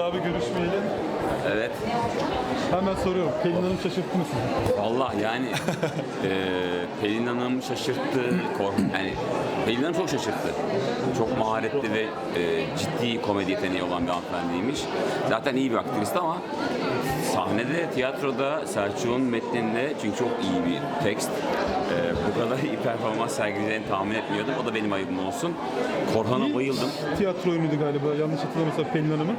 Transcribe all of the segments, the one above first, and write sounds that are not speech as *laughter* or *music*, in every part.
Abi görüşmeyeli. Evet. Hemen soruyorum. Pelin Hanım şaşırttı mı sizi? Vallahi yani *laughs* eee Pelin Hanım şaşırttı. Kork yani Pelin Hanım çok şaşırttı. Çok maharetli ve eee, ciddi komedi yeteneği olan bir hanımefendiymiş. Zaten iyi bir aktrist ama sahnede, tiyatroda, Selçuk'un metninde çünkü çok iyi bir tekst. eee, bu kadar iyi performans sergileyeceğini tahmin etmiyordum. O da benim ayıbım olsun. Korhan'a bayıldım. Tiyatro oyunuydu galiba. Yanlış hatırlamıyorsam Pelin Hanım'ın.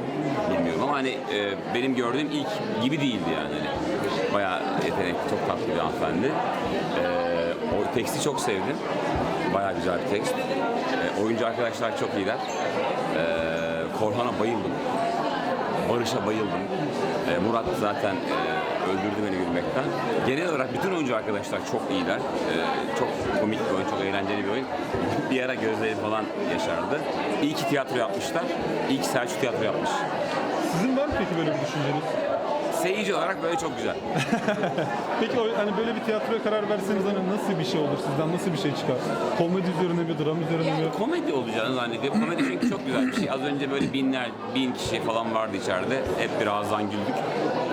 bilmiyorum ama hani e, benim gördüğüm ilk gibi değildi yani. Hani bayağı yetenekli, çok tatlı bir hanımefendi. E, o teksti çok sevdim. Bayağı güzel bir tekst. E, oyuncu arkadaşlar çok iyiler. E, Korhan'a bayıldım. Barış'a bayıldım. E, Murat zaten e, öldürdü beni gülmekten. Genel olarak bütün oyuncu arkadaşlar çok iyiler. E, çok komik bir oyun, çok eğlenceli bir oyun. *laughs* Bir ara gözleri falan yaşardı. İyi ki tiyatro yapmışlar. İyi ki Selçuk tiyatro yapmış. Sizin var mı peki böyle bir düşünceniz? Seyirci olarak böyle çok güzel. *laughs* Peki o, hani böyle bir tiyatroya karar verseniz hani nasıl bir şey olur? Sizden nasıl bir şey çıkar? Komedi üzerine mi, dram üzerine mi? Yani komedi olacağını zannediyorum. Komedi çünkü çok güzel bir şey. Az önce böyle binler, bin kişi falan vardı içeride. Hep birazdan güldük.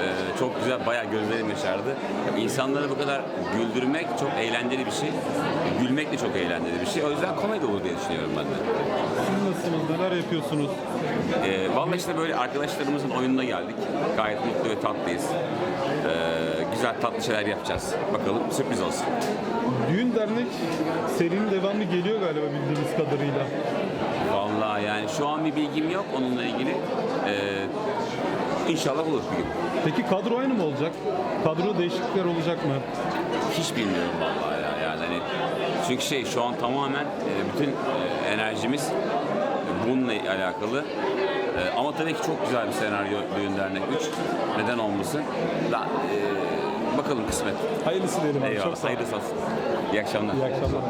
Ee, çok güzel, bayağı gözlerim yaşardı. İnsanları bu kadar güldürmek çok eğlenceli bir şey. Gülmek de çok eğlenceli bir şey. O yüzden komedi olur diye düşünüyorum ben de. Siz nasılsınız? Neler yapıyorsunuz? Ee, vallahi işte böyle arkadaşlarımızın oyununa geldik. Gayet mutlu ve tatlıyız. Ee, güzel tatlı şeyler yapacağız. Bakalım sürpriz olsun. Düğün dernek serinin devamı geliyor galiba bildiğimiz kadarıyla. Vallahi yani şu an bir bilgim yok onunla ilgili. Ee, inşallah olur bir gün. Peki kadro aynı mı olacak? Kadro değişiklikler olacak mı? Hiç bilmiyorum vallahi ya. Yani hani çünkü şey şu an tamamen e, bütün e, enerjimiz bununla alakalı. E, Ama tabii ki çok güzel bir senaryo Düğün Dernek 3. Neden olmasın? Da, e, bakalım kısmet. Hayırlısı diyelim abi. Eyvallah. Çok sağ. Hayırlısı olsun. İyi akşamlar. İyi akşamlar.